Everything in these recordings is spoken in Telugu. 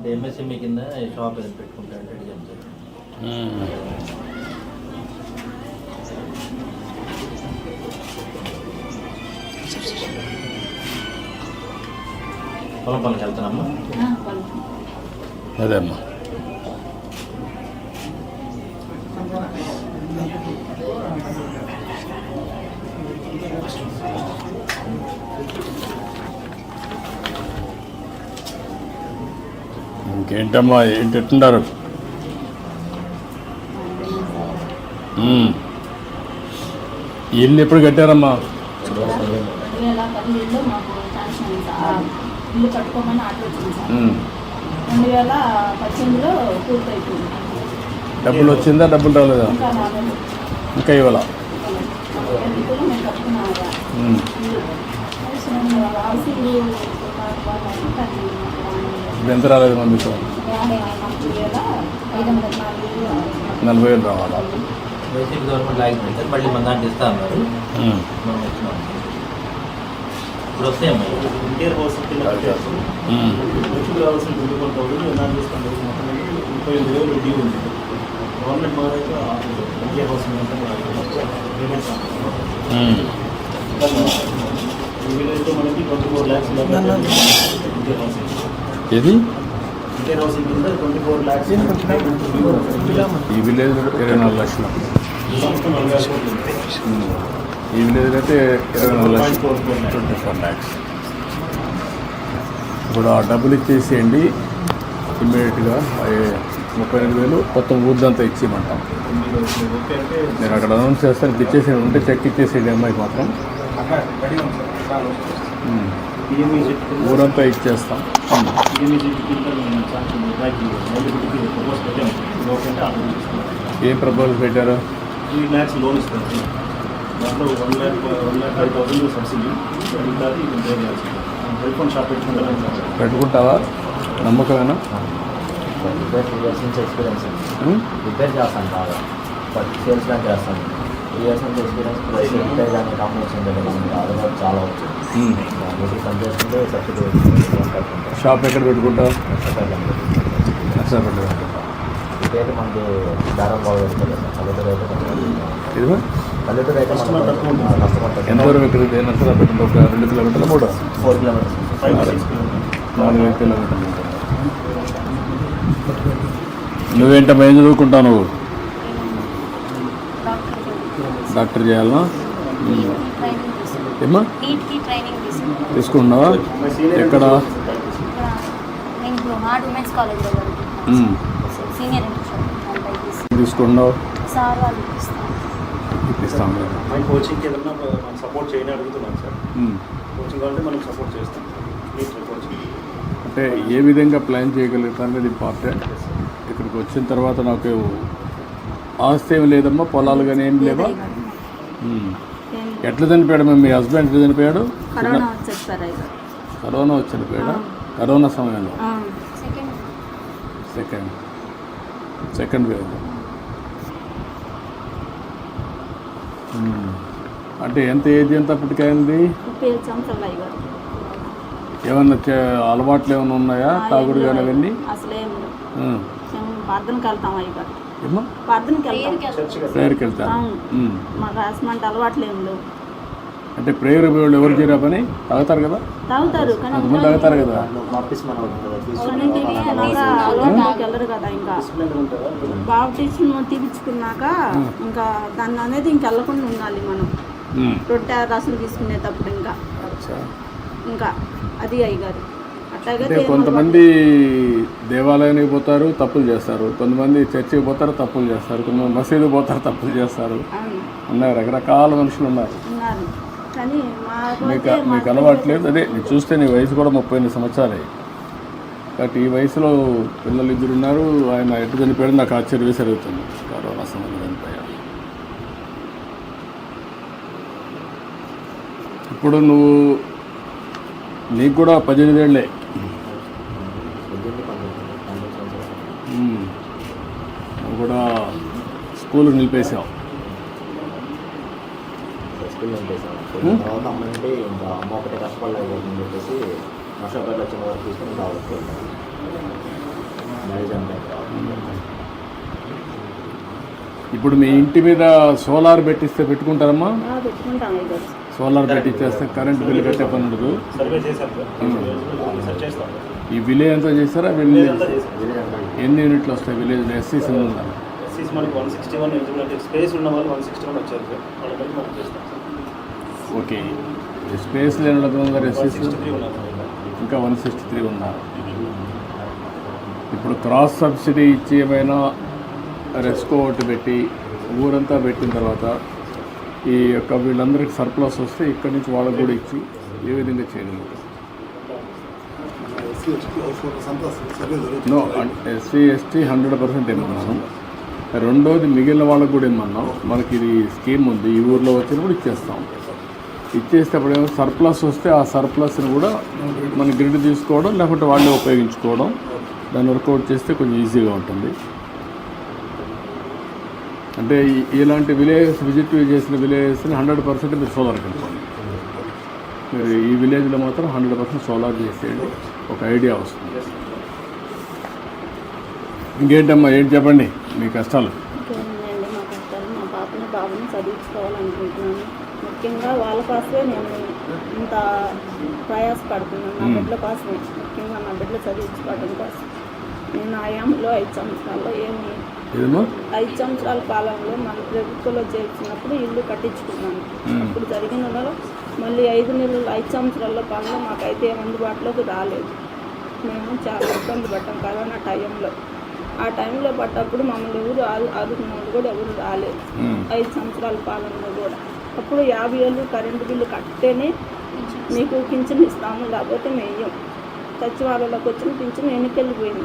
అంటే ఎంఎస్ఎంఈ కింద షాప్ ఏదైనా పెట్టుకుంటా అంటే అడిగాం సార్ ఉమ్. పొలం పనికి వెళ్తున్నాము అదే అమ్మా. ఏంటమ్మా ఏంటి ఎట్టున్నారు ఇల్లు ఎప్పుడు కట్టారమ్మా? ఇల్లు కట్టుకోమని రెండు వేల పద్దెనిమిదిలో పూర్తయిపోయింది డబ్బులు వచ్చిందా డబ్బులు రాలేదా? ఇంకా ఇవాళ ఇంకా ఎంత రాలేదు మా మీకు? యాభై నాలుగు వేల ఐదు వందల నాలుగు వేలు నలభై వేలు రావాలా బేసిక్ గవర్నమెంట్ ఆగిపోయింది మళ్ళీ మన దాంట్లో ఇస్తా అన్నారు. మనం వచ్చినాం ఇప్పుడు వస్తాయమ్మా ఇంటీరియర్ హౌస్. వచ్చి కావాల్సిన ట్వంటీ ఫోర్ థౌసండ్ ఎన్నాళ్ళు చూసుకోండి. మొత్తం మీద ముప్పై ఎనిమిది వేలు డ్యూ ఉంది. గవర్నమెంట్ మాదైతే ఇంటీరియర్ హౌస్. ఈ విలేజ్లో మనకి twenty four lakhs interior lakhs ఈ విలేజ్ ఇరవై నాలుగు లక్షలు. ఈ విలేజ్ అయితే ఇరవై నాలుగు లక్షలు. ట్వంటీ ఫోర్ ల్యాక్స్ ఇప్పుడు ఆ డబ్బులు ఇచ్చేసేయండి. ఇమ్మీడియట్గా ముప్పై ఎనిమిది వేలు మొత్తం ఊర్దంతా ఇచ్చేయమంటాం. నేను అక్కడ అనౌన్స్ చేస్తాను. ఇచ్చేసేయండి. ఉంటే చెక్ ఇచ్చేసేయండి. అమ్మాయికి మాత్రం. ఊరంతా ఇచ్చేస్తాం. ఏం ప్రపోజల్ పెట్టారు? త్రీ ల్యాక్స్ లోన్ ఇస్తారు. దాంట్లో one lakh one lakh five thousand subsidy. మిగతాది ఇది పే చేయాల్సింది హెల్ప్ ఫండ్ షాప్ పెట్టుకుంటారు పెట్టుకుంటావా? నమ్మకమేనా? రిపేర్ నుంచి ఎక్స్పీరియన్స్? రిపేర్ చేస్తాను బాగా సేల్స్ చేస్తాను నుంచి ఎక్స్పీరియన్స్ ప్లస్ రిపేర్ కానీ కాంబినేషన్ చాలా వచ్చింది. పనిచేస్తుంటే సబ్సిడీ షాప్ ఎక్కడ నర్సాపేట రిపేర్ మనకి దారం బాగా పల్లెటూరు అయితే పల్లెటూరు అయితే Customer తక్కువ ఉంటుంది. కస్టమర్ ఎంత దూరం నర్సరాపేట ఒక రెండు కిలోమీటర్లు మూడు ఫోర్ కిలోమీటర్స్. నాలుగు ఐదు కిలోమీటర్లు ఉంటుంది. నువ్వేంటమ్మా ఏం చదువుకుంటావు నువ్వు డాక్టర్ డాక్టర్ చేయాలనా ఉమ్. ట్రైనింగ్ తీసుకున్నాం ఏమ్మా నీట్కి ట్రైనింగ్ తీసుకున్నాం తీసుకున్నావా ఎక్కడ ఇక్కడ నేను ఇప్పుడు hard women's um. Senior inter తీసుకున్నావు ఇప్పిస్తాం. ఏదన్నా మనం సపోర్ట్ చేయని అడుగుతున్నాం సార్. కోచింగ్ కావాలంటే మనం సపోర్ట్ చేస్తాం. అంటే ఏ విధంగా ప్లాన్ చేయగలుగుతాను అనేది ఇంపార్టెంట్ ఇక్కడికి వచ్చిన తర్వాత నాకు ఆస్తి ఏమి లేదమ్మా పొలాలు కానీ ఏం లేవా. ఎట్లా చనిపోయాడు మీ హస్బెండ్ ఎట్లా చనిపోయాడు? కరోనా వచ్చి చనిపోయాడా? కరోనా సమయంలో? సెకండ్. Second wave. అంటే ఎంత ఏజ్ ఎంత అప్పటికైంది ఏమన్నా అలవాట్లు ఏమైనా ఉన్నాయా? తాగుడు కానీ అవన్నీ? అసలు ఏం లేవు. ఉమ్. మేము ప్రేయర్కి. ఉమ్. మాకు అసమంటే లేవు అంటే ప్రేయర్ వాళ్ళు ఎవరు చేయరా పని? తాగుతారు కదా? తాగుతారు కొంతమంది తాగుతారు కదా? తీపించుకున్నాక ఇంకా? దాన్ని అనేది ఇంక వెళ్ళకుండా ఉండాలి మనం. రొట్టె రసం తీసుకునేటప్పుడు ఇంకా. ఇంకా అది అయ్యారు అంటే కొంతమంది దేవాలయానికి పోతారు తప్పులు చేస్తారు. కొంతమంది చర్చికి పోతారు తప్పులు చేస్తారు. కొంతమంది మసీదు పోతారు తప్పులు చేస్తారు. ఉన్నారు రకరకాల మనుషులు ఉన్నారు. మాకు మీకు అయితే మీకు అలవాట్లేదు అదే నేను చూస్తే నీ వయసు కూడా ముప్పై ఎనిమిది సంవత్సరాలే. కాబట్టి ఈ వయసులో పిల్లలు ఇద్దరు ఉన్నారు. ఆయన ఎటు చనిపోయాడు నాకు ఆశ్చర్య వేసరుగుతుంది కరోనా సమయంలో చనిపోయాడు ఇప్పుడు నువ్వు నీకు కూడా పద్దెనిమిది ఏళ్ళే పద్దెనిమిది పంతొమ్మిది పన్నెండు సంవత్సరాలు ఉమ్. నువ్వు కూడా స్కూల్ నిలిపేసావు స్కూల్ Hmm? తర్వాత అమ్మ నుండి ఇంకా అమ్మ ఒకటే చెప్పేసి నష్టపడి వచ్చిన వరకు తీసుకుని రావచ్చు. ప్రైస్ అంతా. ఇప్పుడు మీ ఇంటి మీద సోలార్ పెట్టిస్తే పెట్టుకుంటారమ్మా? పెట్టుకుంటాం సోలార్ పెట్టిచ్చేస్తే కరెంట్ బిల్ కట్టే పని ఉండదు. చేస్తాం ఈ విలేజ్ అంతా చేస్తారా? విలేజ్ ఎన్ని యూనిట్లు వస్తాయి విలేజ్ ఎస్సీస్ ఉన్నారు ఎస్సీస్ మనకి వన్ సిక్స్టీ వన్ స్పేస్ ఉన్న వాళ్ళు వన్ సిక్స్టీ వన్ వచ్చారు చేస్తాం. ఓకే. స్పేస్ లేని వాళ్ళకి ఉన్నారు ఎస్సీస్ ఇంకా వన్ సిక్స్టీ త్రీ ఉన్నారు ఇప్పుడు క్రాస్ సబ్సిడీ ఇచ్చి ఏమైనా రెస్కో ఒకటి పెట్టి ఊరంతా పెట్టిన తర్వాత ఈ యొక్క వీళ్ళందరికీ సర్ప్లస్ వస్తే ఇక్కడి నుంచి వాళ్ళకు కూడా ఇచ్చి ఏ విధంగా చేయగలరు no SC ST hundred percent ఏమన్నాను రెండోది మిగిలిన వాళ్ళకు కూడా ఏమన్నాం మనకి ఇది స్కీమ్ ఉంది ఈ ఊర్లో వచ్చినప్పుడు ఇచ్చేస్తాం ఇచ్చేస్తే అప్పుడు ఏమో సర్ప్లస్ వస్తే ఆ సర్ప్లస్ని కూడా మన గ్రిడ్ తీసుకోవడం లేకపోతే వాళ్ళే ఉపయోగించుకోవడం దాన్ని వర్కౌట్ చేస్తే కొంచెం ఈజీగా ఉంటుంది అంటే ఇలాంటి విలేజెస్ విజిట్ చేసిన విలేజెస్ని హండ్రెడ్ పర్సెంట్ మీరు సోలార్ కనుకోండి మీరు ఈ విలేజ్లో మాత్రం హండ్రెడ్ పర్సెంట్ సోలార్ చేసేయండి. ఒక ఐడియా వస్తుంది. ఇంకేంటమ్మా ఏంటి చెప్పండి? మీ కష్టాలు. బాబుని చదివించుకోవాలనుకుంటున్నాను. ముఖ్యంగా వాళ్ళ కోసమే నేను ఇంత ప్రయాసపడుతున్నాను. నా. బిడ్డల కోసమే. ముఖ్యంగా నా బిడ్డలు చదివించుకోవడం కోసం. నేను ఆయాంలో ఐదు సంవత్సరాల్లో ఏమి ఏదమ్మా ఐదు సంవత్సరాల కాలంలో మన ప్రభుత్వంలో చేర్చినప్పుడు ఇల్లు కట్టించుకున్నాను మ్మ్. అప్పుడు జరిగిన మళ్ళీ ఐదు నెలలు ఐదు సంవత్సరాల పనులు మాకైతే అందుబాటులోకి రాలేదు. మేము చాలా ఇబ్బంది పడ్డాం కరోనా టైంలో. ఆ టైంలో పడ్డప్పుడు మమ్మల్ని ఎవరు ఆదు- ఆదుకున్న వాళ్ళు కూడా ఎవరు రాలేదు. మ్మ్. ఐదు సంవత్సరాల పాలనలో కూడా. అప్పుడు యాభై ఏళ్ళు కరెంటు బిల్లు కట్టితేనే మీకు పింఛన్ ఇస్తాము లేకపోతే మేయం సచివాలయంలోకి వచ్చిన పింఛన్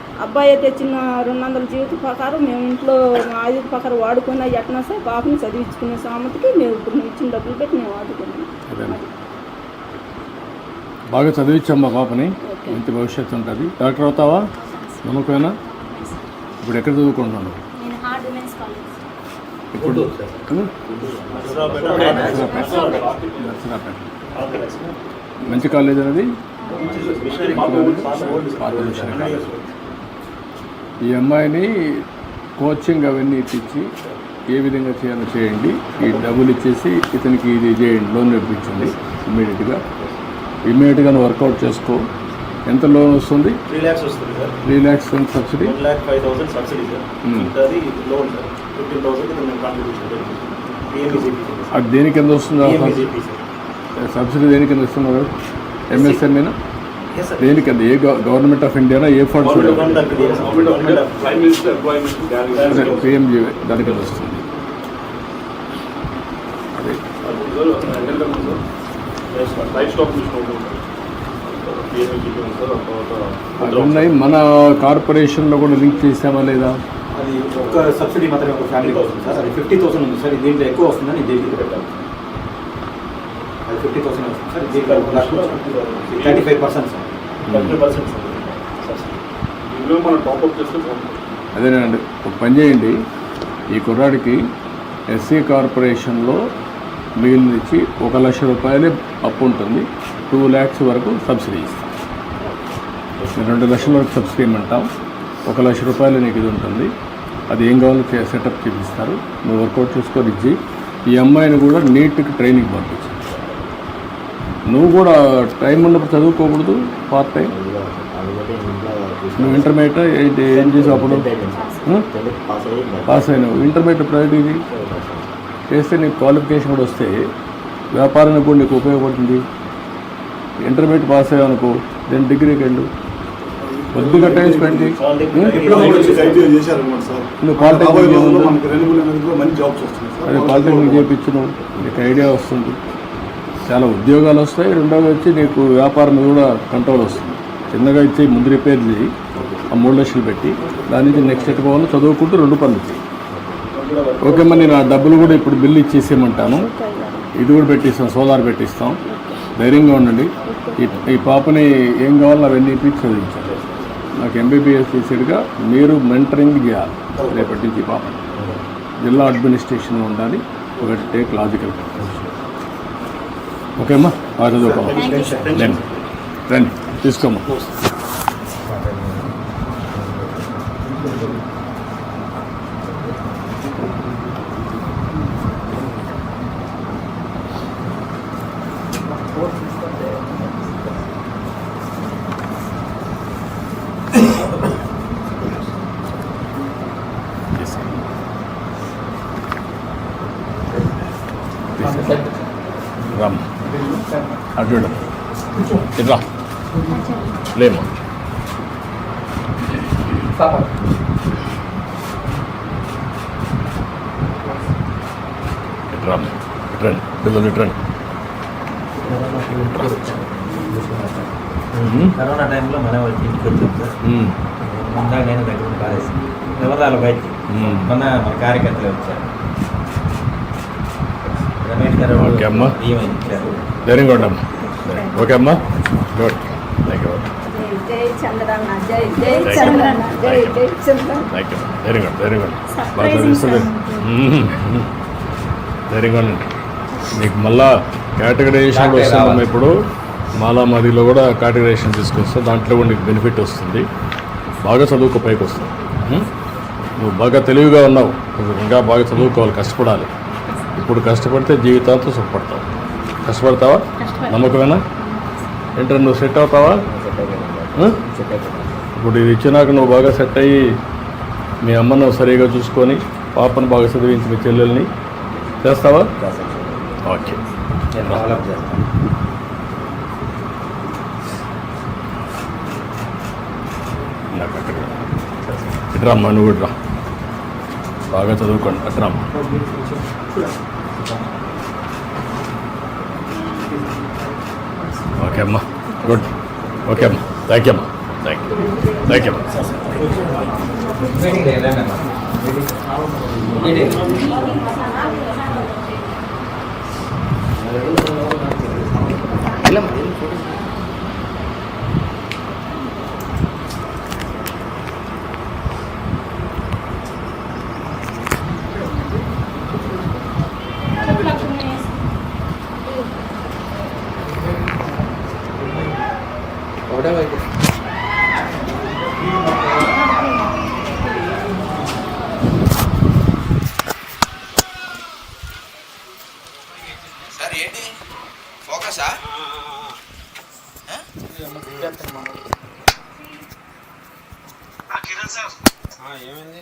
అబ్బాయి తెచ్చిన రెండు వందల జీవిత ప్రకారం మేము ఇంట్లో మా ఆయుధ ప్రకారం వాడుకొని అవి ఎట్లా సరే పాపని చదివించుకునే సామతికి మేము ఇప్పుడు నువ్వు ఇచ్చిన డబ్బులు పెట్టి మేము వాడుకున్నాం బాగా చదివించమ్మా పాపని. మంచి భవిష్యత్తు ఉంటుంది. డాక్టర్ అవుతావా? నమ్మకమేనా? ఇప్పుడు ఎక్కడ చదువుకుంటున్నాను ఇప్పుడు. మంచి కాలేజ్ అనేది పాత. ఈ అమ్మాయిని కోచింగ్ అవన్నీ ఇప్పించి ఏ విధంగా చేయాలో చేయండి. ఈ డబ్బులు ఇచ్చేసి ఇతనికి ఇది చేయండి. లోన్ ఇప్పించండి ఇమ్మీడియట్గా. ఇమ్మీడియట్గా వర్కౌట్ చేసుకో. ఎంత లోన్ వస్తుంది? త్రీ ల్యాక్స్ వస్తుంది sir. Three lakhs subsidy? One lakh five thousand subsidy sir. మిగతాది loan sir. Fifteen thousand contribution PMEGP అది దేని కింద వస్తుంది సార్. సబ్సిడీ దేని కింద వస్తున్నారు ఎంఎస్ఎంఏనా ఎస్ సార్ దేని కింద ఏ గవర్నమెంట్ ఆఫ్ ఇండియానా ఏ funds government government of prime minister employment అదే పిఎంజీ దాని కింద వస్తుంది. అవి ఉన్నాయి. మన కార్పొరేషన్లో కూడా లింక్ చేసామా లేదా? అది ఒక్క సబ్సిడీ మాత్రమే ఒక ఫ్యామిలీకి వస్తుంది సార్. అది ఫిఫ్టీ థౌసండ్ ఉంది సార్. దీంట్లో ఎక్కువ వస్తుందని దీనికి పెట్టాలి అది ఫిఫ్టీ థౌసండ్ వస్తుంది సార్. దీంట్లో thirty five percent sir. Thirty percent ఇందులో మనం టాప్అప్ చేస్తే అదేనండి ఒక పని చేయండి. ఈ కుర్రాడికి ఎస్సీ కార్పొరేషన్లో మిగిలినిచ్చి ఒక లక్ష రూపాయలే అప్పు ఉంటుంది. టూ ల్యాక్స్ వరకు సబ్సిడీ ఇస్తాం. రెండు లక్షల వరకు సబ్సిడీ ఇమ్మంటాం. ఒక లక్ష రూపాయలు నీకు ఇది ఉంటుంది. అది ఏం కావాలో సెటప్ చేపిస్తారు. నువ్వు వర్కౌట్ చేసుకొని ఇచ్చి ఈ అమ్మాయిని కూడా నీట్కి ట్రైనింగ్ పంపించు. నువ్వు కూడా టైం ఉన్నప్పుడు చదువుకోకూడదు పార్ట్ టైం నువ్వు ఇంటర్మీడియట్ ఏంటి ఏం చేసావు అప్పుడు? పాస్ అయినావు. ఇంటర్మీడియట్ ప్రైవేట్ ఇది చేస్తే నీకు క్వాలిఫికేషన్ కూడా వస్తే వ్యాపారానికి కూడా నీకు ఉపయోగపడుతుంది. ఇంటర్మీడియట్ పాస్ అయ్యావు అనుకో దెన్ డిగ్రీకి వెళ్ళు. కొద్దిగా టైం స్పెండ్ చేయి. సార్. నువ్వు పాలిటెక్నిక్ అదే పాలిటెక్నిక్ చేయించు నీకు ఐడియా వస్తుంది. చాలా ఉద్యోగాలు వస్తాయి. రెండోది వచ్చి నీకు వ్యాపారం మీద కూడా కంట్రోల్ వస్తుంది. చిన్నగా ఇచ్చి ముందు రిపేర్ చేయి. ఆ మూడు లక్షలు పెట్టి దాని నుంచి నెక్స్ట్ ఎట్ పోవాలి చదువుకుంటూ రెండు పనులు చేయి. ఓకే మరి నేను ఆ డబ్బులు కూడా ఇప్పుడు బిల్లు ఇచ్చేసేయమంటాను. ఇది కూడా పెట్టిస్తాం సోలార్ పెట్టిస్తాం. ధైర్యంగా ఉండండి. ఈ ఈ పాపని ఏం కావాలో అవన్నీ ఇప్పించి చదివించాలి. నాకు ఎంబీబీఎస్ చేసేట్టుగా మీరు మెంటరింగ్ చేయాలి. రేపటి నుంచి పాపని. జిల్లా అడ్మినిస్ట్రేషన్ ఉండాలి. ఒకటి టేక్ లాజికల్ ఓకే అమ్మా బాగా చదువుకోమ్మా రండి. రండి. తీసుకోమ్మా. అటు వెళ్ళు. ఇటు రా లేమ్మా రండి. పిల్లలు రండి. కరోనా టైంలో మన వాళ్ళకి ఇంటికి వచ్చాం సార్. ముందాక నేను దగ్గర పారేసి వివరాలు బయటికి. మ్మ్. మొన్న మన కార్యకర్తలు వచ్చారు. రమేష్ గారు అమ్మా. ఇచ్చారు ధైర్యంగా ఉండమ్మా ఓకే అమ్మా. గుడ్ థ్యాంక్ యూ థ్యాంక్ ధైర్యంగా ఉండు. బాగా ఉండండి మీకు మళ్ళా కేటగరైజేషన్ వస్తుందమ్మా రావాలి. ఇప్పుడు. మాలా మాదిలో కూడా కేటగరైజేషన్ తీసుకొస్తాం దాంట్లో కూడా నీకు బెనిఫిట్ వస్తుంది. బాగా చదువుకో పైకి వస్తుంది. ఉం? నువ్వు బాగా తెలివిగా ఉన్నావు. ఇంకా బాగా చదువుకోవాలి కష్టపడాలి. ఇప్పుడు కష్టపడితే జీవితాంతం సుఖపడతావు. కష్టపడతావా? నమ్మకమేనా? ఏంటంటే నువ్వు సెట్ అవుతావా? ఇప్పుడు ఇది ఇచ్చినాక నువ్వు బాగా సెట్ అయ్యి మీ అమ్మను సరిగా చూసుకొని పాపను బాగా చదివించి మీ చెల్లెల్ని చేస్తావా? ఓకే. నేను డెవలప్ చేస్తాను నాకు అక్కడ ఇటు రమ్మా నువ్వు ఇటు రా. బాగా చదువుకోండి. అటు ఓకే అమ్మా గుడ్ ఓకే అమ్మా. థ్యాంక్ యూ అమ్మా థ్యాంక్ యూ థ్యాంక్ యూ అమ్మా సార్ ఏంటి? ఫోకసా? ఏమైంది?